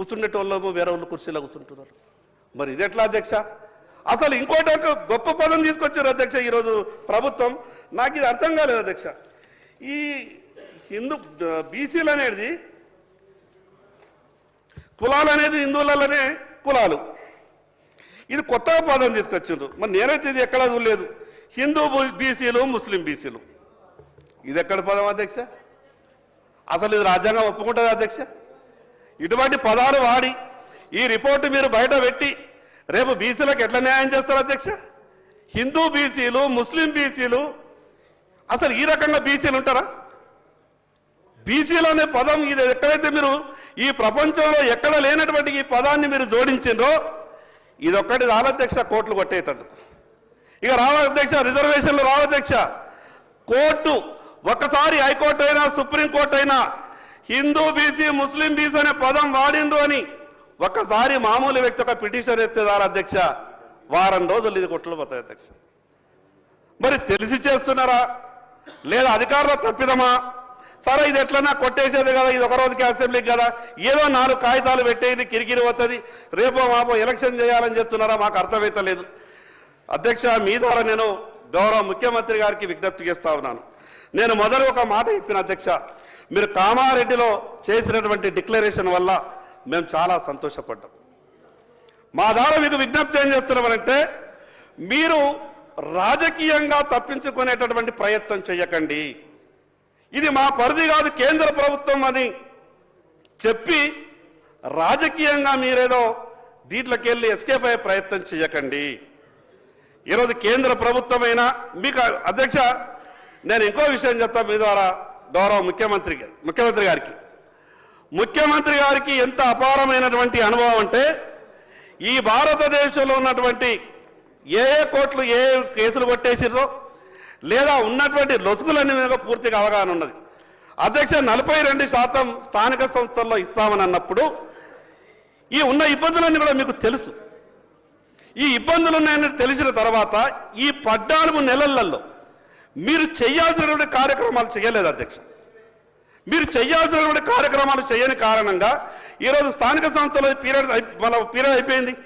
కూర్చుండేటోళ్ళేమో వేరే వాళ్ళు కుర్చీలో కూర్చుంటున్నారు. మరి ఇది ఎట్లా అధ్యక్ష? అసలు ఇంకోటి ఒక గొప్ప పదం తీసుకొచ్చారు అధ్యక్ష ఈరోజు ప్రభుత్వం. నాకు ఇది అర్థం కాలేదు అధ్యక్ష. ఈ హిందూ బీసీలు అనేది కులాలు అనేది హిందువులలోనే కులాలు. ఇది కొత్త పదం తీసుకొచ్చిండ్రు. మరి నేనైతే ఇది ఎక్కడ చూడలేదు. హిందూ బీసీలు ముస్లిం బీసీలు. ఇది ఎక్కడ పదం అధ్యక్ష? అసలు ఇది రాజ్యాంగం ఒప్పుకుంటుంది అధ్యక్ష? ఇటువంటి పదాలు వాడి ఈ రిపోర్టు మీరు బయట పెట్టి రేపు బీసీలకు ఎట్లా న్యాయం చేస్తారు అధ్యక్ష? హిందూ బీసీలు ముస్లిం బీసీలు అసలు ఈ రకంగా బీసీలు ఉంటారా? బీసీలు అనే పదం ఇది ఎక్కడైతే మీరు ఈ ప్రపంచంలో ఎక్కడ లేనటువంటి ఈ పదాన్ని మీరు జోడించిండ్రో ఇది ఒక్కటి రాలధ్యక్ష కోట్లు కొట్టేటందుకు ఇక రావాధ్యక్ష రిజర్వేషన్లు రావాధ్యక్ష కోర్టు ఒకసారి హైకోర్టు అయినా సుప్రీంకోర్టు అయినా హిందూ బీసీ ముస్లిం బీసీ అనే పదం వాడిండ్రు అని ఒక్కసారి మామూలు వ్యక్తి ఒక పిటిషన్ ఎత్తేదారు అధ్యక్ష వారం రోజులు ఇది కొట్లు పోతాయి అధ్యక్ష. మరి తెలిసి చేస్తున్నారా? లేదా అధికారుల తప్పిదమా? సరే ఇది ఎట్లన్నా కొట్టేసేది కదా ఇది ఒక రోజుకి అసెంబ్లీకి కదా ఏదో నాలుగు కాగితాలు పెట్టేది కిరికిరి వస్తుంది రేపో మాపో ఎలక్షన్ చేయాలని చెప్తున్నారా? మాకు అర్థమైతలేదు అధ్యక్ష మీ ద్వారా నేను గౌరవ ముఖ్యమంత్రి గారికి విజ్ఞప్తి చేస్తా ఉన్నాను. నేను మొదలు ఒక మాట చెప్పిన అధ్యక్ష మీరు కామారెడ్డిలో చేసినటువంటి డిక్లరేషన్ వల్ల మేము చాలా సంతోషపడ్డాం. మా ద్వారా మీకు విజ్ఞప్తి ఏం చేస్తున్నామనంటే మీరు రాజకీయంగా తప్పించుకునేటటువంటి ప్రయత్నం చేయకండి ఇది మా పరిధి కాదు కేంద్ర ప్రభుత్వం అని చెప్పి రాజకీయంగా మీరేదో దీంట్లోకి వెళ్ళి ఎస్కేప్ అయ్యే ప్రయత్నం చేయకండి ఈరోజు కేంద్ర ప్రభుత్వమైనా మీకు అధ్యక్ష నేను ఇంకో విషయం చెప్తా మీ ద్వారా. గౌరవ ముఖ్యమంత్రి గారి- ముఖ్యమంత్రి గారికి. ముఖ్యమంత్రి గారికి ఎంత అపారమైనటువంటి అనుభవం అంటే ఈ భారతదేశంలో ఉన్నటువంటి ఏ ఏ కోట్లు ఏ ఏ కేసులు కొట్టేసిర్రో లేదా ఉన్నటువంటి లొసుగులన్నీ మీద పూర్తిగా అవగాహన ఉన్నది. అధ్యక్ష నలభై రెండు శాతం స్థానిక సంస్థల్లో ఇస్తామని అన్నప్పుడు ఈ ఉన్న ఇబ్బందులన్నీ కూడా మీకు తెలుసు. ఈ ఇబ్బందులు ఉన్నాయని తెలిసిన తర్వాత ఈ పద్నాలుగు నెలలలో మీరు చేయాల్సినటువంటి కార్యక్రమాలు చేయలేదు అధ్యక్ష. మీరు చేయాల్సినటువంటి కార్యక్రమాలు చేయని కారణంగా ఈరోజు స్థానిక సంస్థల పీరియడ్ మన పీరియడ్ అయిపోయింది.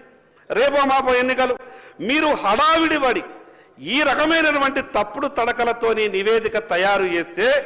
రేపో మాపో ఎన్నికలు. మీరు హడావిడి పడి ఈ రకమైనటువంటి తప్పుడు తడకలతోని నివేదిక తయారు చేస్తే